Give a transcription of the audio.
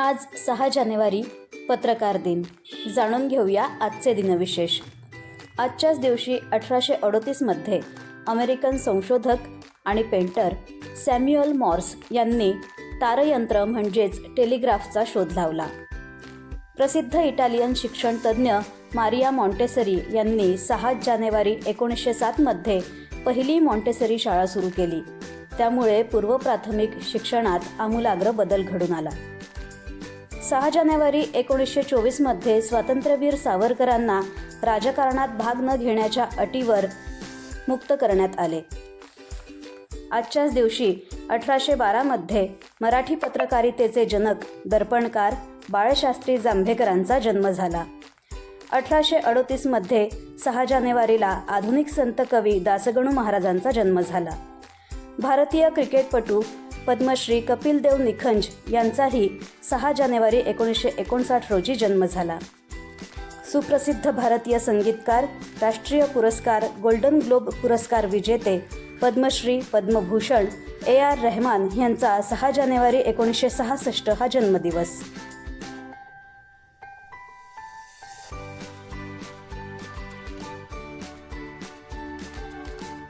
आज सहा जानेवारी पत्रकार दिन. जाणून घेऊया आजचे दिनविशेष. आजच्याच दिवशी अठराशे अडोतीसमध्ये अमेरिकन संशोधक आणि पेंटर सॅम्युअल मॉर्स यांनी तारयंत्र म्हणजेच टेलिग्राफचा शोध लावला. प्रसिद्ध इटालियन शिक्षणतज्ज्ञ मारिया मॉन्टेसरी यांनी सहा जानेवारी एकोणीसशे सातमध्ये पहिली मॉन्टेसरी शाळा सुरू केली. त्यामुळे पूर्व प्राथमिक शिक्षणात आमूलाग्र बदल घडून आला. सहा जानेवारी एकोणीसशे चोवीसमध्ये स्वातंत्र्यवीर सावरकरांना राजकारणात भाग न घेण्याच्या अटीवर मुक्त करण्यात आले. आजच्याच दिवशी अठराशे बारामध्ये मराठी पत्रकारितेचे जनक दर्पणकार बाळशास्त्री जांभेकरांचा जन्म झाला. अठराशे अडोतीसमध्ये सहा जानेवारीला आधुनिक संत कवी दासगणू महाराजांचा जन्म झाला. भारतीय क्रिकेटपटू पद्मश्री कपिल देव निखंज यांचाही सहा जानेवारी एकोणीसशे एकोणसाठ रोजी जन्म झाला. सुप्रसिद्ध भारतीय संगीतकार राष्ट्रीय पुरस्कार गोल्डन ग्लोब पुरस्कार विजेते पद्मश्री पद्मभूषण ए आर रहमान यांचा सहा जानेवारी एकोणीसशे सहासष्ट हा जन्मदिवस.